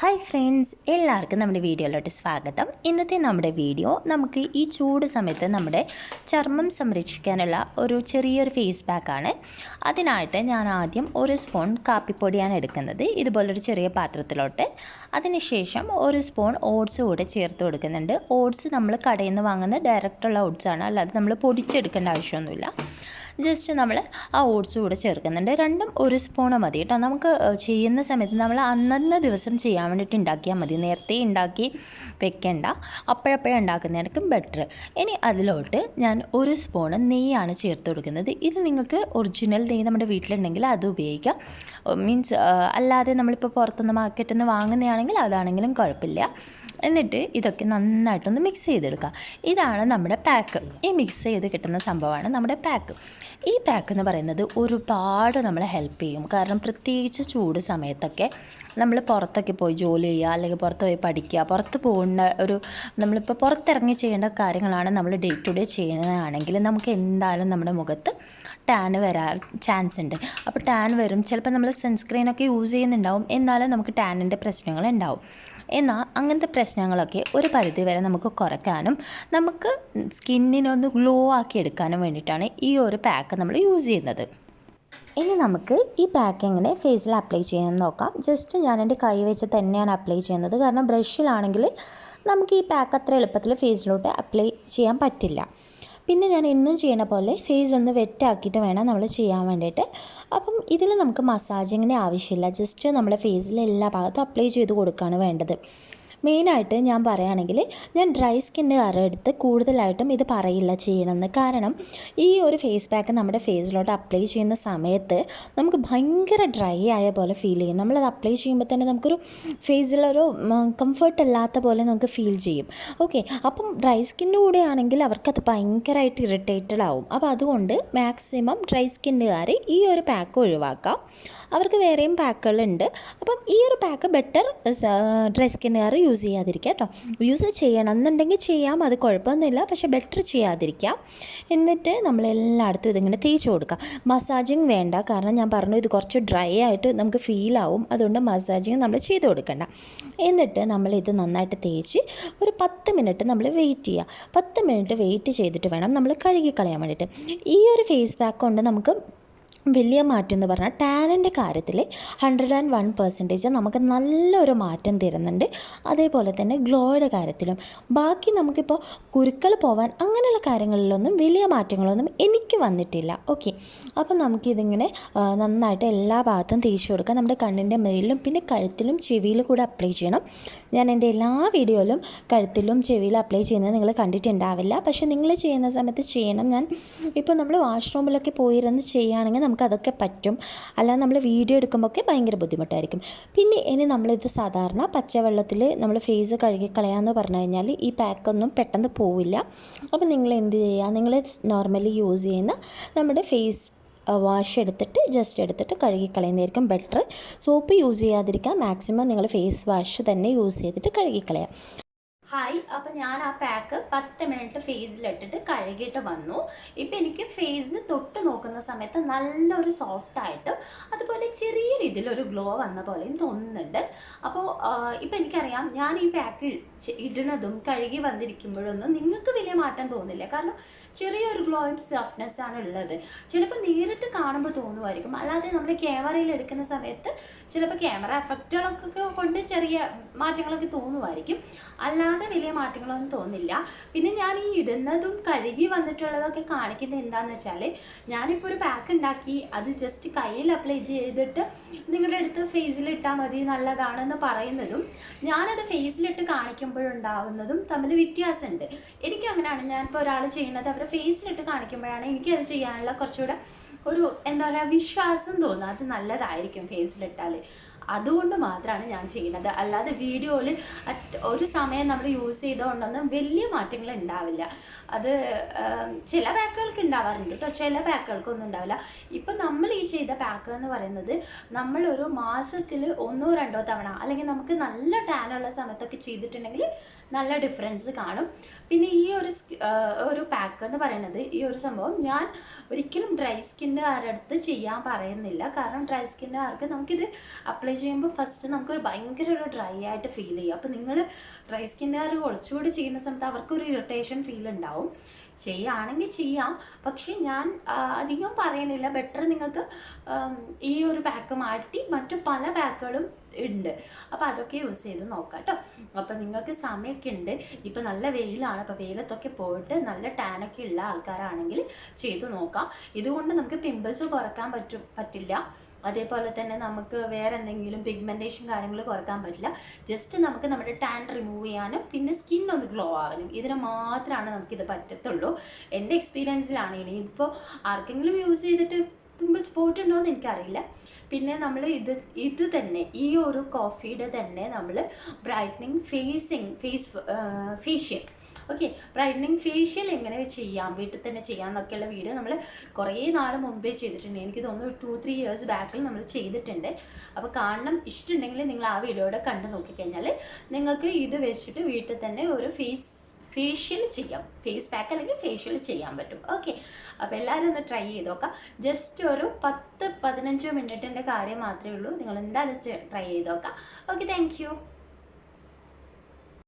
Hi friends എല്ലാവർക്കും നമ്മുടെ വീഡിയോയിലോട്ട് സ്വാഗതം. ഇന്നത്തെ നമ്മുടെ വീഡിയോ നമുക്ക് ഈ ചൂട് സമയത്ത് നമ്മുടെ ചർമ്മം സംരക്ഷിക്കാനുള്ള ഒരു ചെറിയൊരു ഫേസ് പാക്കാണ് അതിനായിട്ട് ഞാൻ ആദ്യം ഒരു സ്പൂൺ കാപ്പിപ്പൊടിയാണ് എടുക്കുന്നത്. ഇതുപോലൊരു ചെറിയ പാത്രത്തിലോട്ട്. അതിനുശേഷം ഒരു സ്പൂൺ ഓട്സ് കൂടെ ചേർത്ത് കൊടുക്കുന്നുണ്ട്. ഓട്സ് നമ്മൾ കടയിൽ നിന്ന് വാങ്ങുന്ന ഡയറക്റ്റുള്ള ഓട്സാണ് അല്ലാതെ നമ്മൾ പൊടിച്ചെടുക്കേണ്ട ആവശ്യമൊന്നുമില്ല. ജസ്റ്റ് നമ്മൾ ആ ഓട്സ് കൂടെ ചേർക്കുന്നുണ്ട്. രണ്ടും ഒരു സ്പൂണ് മതി കേട്ടോ. നമുക്ക് ചെയ്യുന്ന സമയത്ത് നമ്മൾ അന്നന്ന് ദിവസം ചെയ്യാൻ വേണ്ടിയിട്ട് ഉണ്ടാക്കിയാൽ മതി. നേരത്തെ ഉണ്ടാക്കി വെക്കേണ്ട. അപ്പോഴപ്പോഴേ ഉണ്ടാക്കുന്നതായിരിക്കും ബെറ്റർ ഇനി അതിലോട്ട് ഞാൻ ഒരു സ്പൂണ് നെയ്യാണ് ചേർത്ത് കൊടുക്കുന്നത്. ഇത് നിങ്ങൾക്ക് ഒറിജിനൽ നെയ്യ് നമ്മുടെ വീട്ടിലുണ്ടെങ്കിൽ അത് ഉപയോഗിക്കാം. മീൻസ് അല്ലാതെ നമ്മളിപ്പോൾ പുറത്തുനിന്ന് മാർക്കറ്റിൽ നിന്ന് വാങ്ങുന്നതാണെങ്കിൽ അതാണെങ്കിലും കുഴപ്പമില്ല. എന്നിട്ട് ഇതൊക്കെ നന്നായിട്ടൊന്ന് മിക്സ് ചെയ്തെടുക്കുക ഇതാണ് നമ്മുടെ പാക്ക് ഈ മിക്സ് ചെയ്ത് കിട്ടുന്ന സംഭവമാണ് നമ്മുടെ പാക്ക് ഈ പാക്ക് എന്ന് പറയുന്നത് ഒരുപാട് നമ്മളെ ഹെൽപ്പ് ചെയ്യും. കാരണം പ്രത്യേകിച്ച് ചൂട് സമയത്തൊക്കെ നമ്മൾ പുറത്തൊക്കെ പോയി ജോലി ചെയ്യുക അല്ലെങ്കിൽ പുറത്ത് പോയി പഠിക്കുക പുറത്ത് പോകുന്ന ഒരു നമ്മളിപ്പോൾ പുറത്തിറങ്ങി ചെയ്യേണ്ട കാര്യങ്ങളാണ് നമ്മൾ ഡേ ടു ഡേ ചെയ്യുന്നതാണെങ്കിൽ നമുക്ക് എന്തായാലും നമ്മുടെ മുഖത്ത് ടാൻ വരാൻ ചാൻസ് ഉണ്ട്. അപ്പോൾ ടാൻ വരും. ചിലപ്പോൾ നമ്മൾ സൺസ്ക്രീനൊക്കെ യൂസ് ചെയ്യുന്നുണ്ടാവും. എന്നാലും നമുക്ക് ടാനിന്റെ പ്രശ്നങ്ങൾ ഉണ്ടാവും. എന്നാൽ അങ്ങനത്തെ പ്രശ്നങ്ങളൊക്കെ ഒരു പരിധി വരെ നമുക്ക് കുറയ്ക്കാനും നമുക്ക് സ്കിന്നിനൊന്ന് ഗ്ലോ ആക്കി എടുക്കാനും വേണ്ടിയിട്ടാണ് ഈ ഒരു പാക്ക് നമ്മൾ യൂസ് ചെയ്യുന്നത്. ഇനി നമുക്ക് ഈ പാക്ക് എങ്ങനെ ഫേസിൽ അപ്ലൈ ചെയ്യാമെന്ന് നോക്കാം. ജസ്റ്റ് ഞാൻ എന്റെ കൈ വെച്ച് തന്നെയാണ് അപ്ലൈ ചെയ്യുന്നത്. കാരണം ബ്രഷിലാണെങ്കിൽ നമുക്ക് ഈ പാക്ക് അത്ര എളുപ്പത്തിൽ ഫേസിലോട്ട് അപ്ലൈ ചെയ്യാൻ പറ്റില്ല. പിന്നെ ഞാൻ എന്നും ചെയ്യണ പോലെ ഫേസ് ഒന്ന് വെറ്റാക്കിയിട്ട് വേണം നമ്മൾ ചെയ്യാൻ വേണ്ടിയിട്ട്. അപ്പം ഇതിൽ നമുക്ക് മസാജിങ്ങിന്റെ ആവശ്യമില്ല. ജസ്റ്റ് നമ്മുടെ ഫേസിലെ എല്ലാ ഭാഗത്തും അപ്ലൈ ചെയ്ത് കൊടുക്കുകയാണ് വേണ്ടത്. മെയിനായിട്ട് ഞാൻ പറയുകയാണെങ്കിൽ ഞാൻ ഡ്രൈ സ്കിന്നുകാരുടെ അടുത്ത് കൂടുതലായിട്ടും ഇത് പറയില്ല ചെയ്യണമെന്ന്. കാരണം ഈ ഒരു ഫേസ് പാക്ക് നമ്മുടെ ഫേസിലോട്ട് അപ്ലൈ ചെയ്യുന്ന സമയത്ത് നമുക്ക് ഭയങ്കര ഡ്രൈ ആയ പോലെ ഫീൽ ചെയ്യും. നമ്മളത് അപ്ലൈ ചെയ്യുമ്പോൾ തന്നെ നമുക്കൊരു ഫേസിലൊരു കംഫർട്ട് അല്ലാത്ത പോലെ നമുക്ക് ഫീൽ ചെയ്യും. ഓക്കെ അപ്പം ഡ്രൈ സ്കിന്ന് കൂടെ ആണെങ്കിൽ അവർക്കത് ഭയങ്കരമായിട്ട് ഇറിറ്റേറ്റഡ് ആവും. അപ്പോൾ അതുകൊണ്ട് മാക്സിമം ഡ്രൈ സ്കിന്നുകാർ ഈ ഒരു പാക്ക് ഒഴിവാക്കാം. അവർക്ക് വേറെയും പാക്കുകളുണ്ട് അപ്പം ഈ ഒരു പാക്ക് ബെറ്റർ ഡ്രൈ സ്കിന്നുകാർ യൂസ് ചെയ്യാതിരിക്കുക കേട്ടോ. യൂസ് ചെയ്യണം എന്നുണ്ടെങ്കിൽ ചെയ്യാം അത് കുഴപ്പമൊന്നുമില്ല. പക്ഷേ ബെറ്റർ ചെയ്യാതിരിക്കാം എന്നിട്ട് നമ്മൾ എല്ലായിടത്തും ഇതിങ്ങനെ തേച്ച് കൊടുക്കാം മസാജിങ് വേണ്ട. കാരണം ഞാൻ പറഞ്ഞു ഇത് കുറച്ച് ഡ്രൈ ആയിട്ട് നമുക്ക് ഫീൽ ആവും. അതുകൊണ്ട് മസാജിങ് നമ്മൾ ചെയ്ത് കൊടുക്കണ്ട. എന്നിട്ട് നമ്മൾ ഇത് നന്നായിട്ട് തേച്ച് ഒരു പത്ത് മിനിറ്റ് നമ്മൾ വെയിറ്റ് ചെയ്യുക. പത്ത് മിനിറ്റ് വെയിറ്റ് ചെയ്തിട്ട് വേണം നമ്മൾ കഴുകി കളയാൻ വേണ്ടിയിട്ട്. ഈ ഒരു ഫേസ് പാക്ക് കൊണ്ട് നമുക്ക് വലിയ മാറ്റം എന്ന് പറഞ്ഞാൽ ടാനിന്റെ കാര്യത്തിൽ ഹൺഡ്രഡ് ആൻഡ് വൺ പെർസെന്റേജ് നമുക്ക് നല്ലൊരു മാറ്റം തരുന്നുണ്ട്. അതേപോലെ തന്നെ ഗ്ലോയുടെ കാര്യത്തിലും. ബാക്കി നമുക്കിപ്പോൾ കുരുക്കൾ പോവാൻ അങ്ങനെയുള്ള കാര്യങ്ങളിലൊന്നും വലിയ മാറ്റങ്ങളൊന്നും എനിക്ക് വന്നിട്ടില്ല. ഓക്കെ അപ്പം നമുക്കിതിങ്ങനെ നന്നായിട്ട് എല്ലാ ഭാഗത്തും തേച്ചു കൊടുക്കാം നമ്മുടെ കണ്ണിന്റെ മേലിലും പിന്നെ കഴുത്തിലും ചെവിയിലും കൂടെ അപ്ലൈ ചെയ്യണം. ഞാൻ എന്റെ എല്ലാ വീഡിയോയിലും കഴുത്തിലും ചെവിയിലും അപ്ലൈ ചെയ്യുന്നത് നിങ്ങൾ കണ്ടിട്ടുണ്ടാവില്ല. പക്ഷേ നിങ്ങൾ ചെയ്യുന്ന സമയത്ത് ചെയ്യണം. ഞാൻ ഇപ്പോൾ നമ്മൾ വാഷ്റൂമിലൊക്കെ പോയിരുന്ന് ചെയ്യുകയാണെങ്കിൽ നമുക്ക് അതൊക്കെ പറ്റും. അല്ലാതെ നമ്മൾ വീഡിയോ എടുക്കുമ്പോഴൊക്കെ ഭയങ്കര ബുദ്ധിമുട്ടായിരിക്കും. പിന്നെ ഇനി നമ്മളിത് സാധാരണ പച്ചവെള്ളത്തിൽ നമ്മൾ ഫേസ് കഴുകി കളയാമെന്ന് പറഞ്ഞു കഴിഞ്ഞാൽ ഈ പാക്കൊന്നും പെട്ടെന്ന് പോവില്ല. അപ്പോൾ നിങ്ങൾ എന്ത് ചെയ്യുക നിങ്ങൾ നോർമലി യൂസ് ചെയ്യുന്ന നമ്മുടെ ഫേസ് വാഷ് എടുത്തിട്ട് ജസ്റ്റ് എടുത്തിട്ട് കഴുകി കളയുന്നതായിരിക്കും ബെറ്റർ സോപ്പ് യൂസ് ചെയ്യാതിരിക്കുക മാക്സിമം നിങ്ങൾ ഫേസ് വാഷ് തന്നെ യൂസ് ചെയ്തിട്ട് കഴുകി കളയാം ഹായ് അപ്പം ഞാൻ ആ പാക്ക് പത്ത് മിനിറ്റ് ഫേസിലിട്ടിട്ട് കഴുകിയിട്ട് വന്നു. ഇപ്പം എനിക്ക് ഫേസ് തൊട്ട് നോക്കുന്ന സമയത്ത് നല്ലൊരു സോഫ്റ്റ് ആയിട്ടും അതുപോലെ ചെറിയ രീതിയിലൊരു ഗ്ലോ വന്ന പോലെയും തോന്നുന്നുണ്ട്. അപ്പോൾ ഇപ്പം എനിക്കറിയാം ഞാൻ ഈ പാക്ക് ഇടുന്നതും കഴുകി വന്നിരിക്കുമ്പോഴൊന്നും നിങ്ങൾക്ക് വലിയ മാറ്റം തോന്നില്ല. കാരണം ചെറിയൊരു ഗ്ലോയും സോഫ്റ്റ്നെസ് ആണ് ഉള്ളത്. ചിലപ്പോൾ നേരിട്ട് കാണുമ്പോൾ തോന്നുമായിരിക്കും. അല്ലാതെ നമ്മൾ ക്യാമറയിൽ എടുക്കുന്ന സമയത്ത് ചിലപ്പോൾ ക്യാമറ എഫക്റ്റുകളൊക്കെ കൊണ്ട് ചെറിയ മാറ്റങ്ങളൊക്കെ തോന്നുമായിരിക്കും. അല്ലാതെ വലിയ മാറ്റങ്ങളൊന്നും തോന്നില്ല. പിന്നെ ഞാൻ ഈ ഇടുന്നതും കഴുകി വന്നിട്ടുള്ളതൊക്കെ കാണിക്കുന്നത് എന്താണെന്ന് വെച്ചാൽ ഞാനിപ്പോൾ ഒരു പാക്ക് ഉണ്ടാക്കി അത് ജസ്റ്റ് കയ്യിൽ അപ്ലൈ ചെയ്തിട്ട് നിങ്ങളുടെ അടുത്ത് ഫേസിലിട്ടാൽ മതി നല്ലതാണെന്ന് പറയുന്നതും ഞാനത് ഫേസിലിട്ട് കാണിക്കുമ്പോഴുണ്ടാവുന്നതും തമ്മിൽ വ്യത്യാസമുണ്ട്. എനിക്കങ്ങനെയാണ് ഞാനിപ്പോൾ ഒരാൾ ചെയ്യുന്നത് അവരെ ഫേസിലിട്ട് കാണിക്കുമ്പോഴാണ് എനിക്കത് ചെയ്യാനുള്ള കുറച്ചുകൂടെ ഒരു എന്താ പറയുക വിശ്വാസം തോന്നുക അത് നല്ലതായിരിക്കും ഫേസിലിട്ടാൽ അതുകൊണ്ട് മാത്രമാണ് ഞാൻ ചെയ്യുന്നത്. അല്ലാതെ വീഡിയോയിൽ ഒരു സമയം നമ്മൾ യൂസ് ചെയ്തുകൊണ്ടൊന്നും വലിയ മാറ്റങ്ങൾ ഉണ്ടാവില്ല അത് ചില പാക്കുകൾക്ക് ഉണ്ടാവാറുണ്ട് കേട്ടോ ചില പാക്കുകൾക്കൊന്നും ഉണ്ടാവില്ല ഇപ്പം നമ്മൾ ഈ ചെയ്ത പാക്ക് എന്ന് പറയുന്നത് നമ്മളൊരു മാസത്തിൽ ഒന്നോ രണ്ടോ തവണ അല്ലെങ്കിൽ നമുക്ക് നല്ല ടാനുള്ള സമയത്തൊക്കെ ചെയ്തിട്ടുണ്ടെങ്കിൽ നല്ല ഡിഫറൻസ് കാണും. പിന്നെ ഈ ഒരു ഒരു പാക്ക് എന്ന് പറയുന്നത് ഈ ഒരു സംഭവം ഞാൻ ഒരിക്കലും ഡ്രൈ സ്കിന്നുകാരുടെ അടുത്ത് ചെയ്യാൻ പറയുന്നില്ല. കാരണം ഡ്രൈ സ്കിന്നുകാർക്ക് നമുക്കിത് അപ്ലൈ ചെയ്യുമ്പോൾ ഫസ്റ്റ് നമുക്കൊരു ഭയങ്കര ഒരു ഡ്രൈ ആയിട്ട് ഫീൽ ചെയ്യും അപ്പോൾ നിങ്ങൾ ഡ്രൈ സ്കിന്നുകാർ കുറച്ചുകൂടി ചെയ്യുന്ന സമയത്ത് അവർക്കൊരു ഇറിറ്റേഷൻ ഫീൽ ഉണ്ടാവും. ചെയ്യുകയാണെങ്കിൽ ചെയ്യാം. പക്ഷേ ഞാൻ അധികം പറയണില്ല. ബെറ്റർ നിങ്ങൾക്ക് ഈ ഒരു പാക്ക് മാറ്റി മറ്റു പല പാക്കുകളും ഉണ്ട് അപ്പോൾ അതൊക്കെ യൂസ് ചെയ്ത് നോക്കാം കേട്ടോ അപ്പോൾ നിങ്ങൾക്ക് സമയമൊക്കെ ഉണ്ട് ഇപ്പോൾ നല്ല വെയിലാണ്. അപ്പോൾ വെയിലത്തൊക്കെ പോയിട്ട് നല്ല ടാനൊക്കെ ഉള്ള ആൾക്കാരാണെങ്കിൽ ചെയ്ത് നോക്കാം. ഇതുകൊണ്ട് നമുക്ക് പിമ്പിൾസ് കുറയ്ക്കാൻ പറ്റും പറ്റില്ല. അതേപോലെ തന്നെ നമുക്ക് വേറെ എന്തെങ്കിലും പിഗ്മെന്റേഷൻ കാര്യങ്ങൾ കുറയ്ക്കാൻ പറ്റില്ല. ജസ്റ്റ് നമുക്ക് നമ്മുടെ ടാൻ റിമൂവ് ചെയ്യാനും പിന്നെ സ്കിൻ ഒന്ന് ഗ്ലോ ആവാനും. ഇതിന് മാത്രമാണ് നമുക്കിത് പറ്റത്തുള്ളൂ. എന്റെ എക്സ്പീരിയൻസിലാണ് ഇനി. ഇതിപ്പോൾ ആർക്കെങ്കിലും യൂസ് ചെയ്തിട്ട് പിമ്പിൾസ് പോയിട്ടുണ്ടോ എന്ന് എനിക്കറിയില്ല. പിന്നെ നമ്മൾ ഇത് ഇത് തന്നെ ഈ ഒരു കോഫിയുടെ തന്നെ നമ്മൾ brightening facing face facial okay brightening facial എങ്ങനെ ചെയ്യാം? വീട്ടിൽ തന്നെ ചെയ്യാം എന്നൊക്കെയുള്ള വീഡിയോ നമ്മൾ കുറേ നാൾ മുമ്പേ ചെയ്തിട്ടുണ്ട്. എനിക്ക് തോന്നുന്നു ടു ത്രീ ഇയേഴ്സ് ബാക്കിൽ നമ്മൾ ചെയ്തിട്ടുണ്ട്. അപ്പോൾ കാണണം. ഇഷ്ടമുണ്ടെങ്കിൽ നിങ്ങൾ ആ വീഡിയോയുടെ കണ്ടു നോക്കിക്കഴിഞ്ഞാൽ നിങ്ങൾക്ക് ഇത് വെച്ചിട്ട് വീട്ടിൽ തന്നെ ഒരു ഫേസ് ഫേഷ്യൽ ചെയ്യാം. ഫേസ് പാക്ക് അല്ലെങ്കിൽ ഫേഷ്യൽ ചെയ്യാൻ പറ്റും. ഓക്കെ അപ്പോൾ എല്ലാവരും ഒന്ന് ട്രൈ ചെയ്ത് നോക്കാം. ജസ്റ്റ് ഒരു പത്ത് പതിനഞ്ച് മിനിറ്റിന്റെ കാര്യം മാത്രമേ ഉള്ളൂ. നിങ്ങൾ എന്തായാലും ട്രൈ ചെയ്ത് നോക്കാം. Okay thank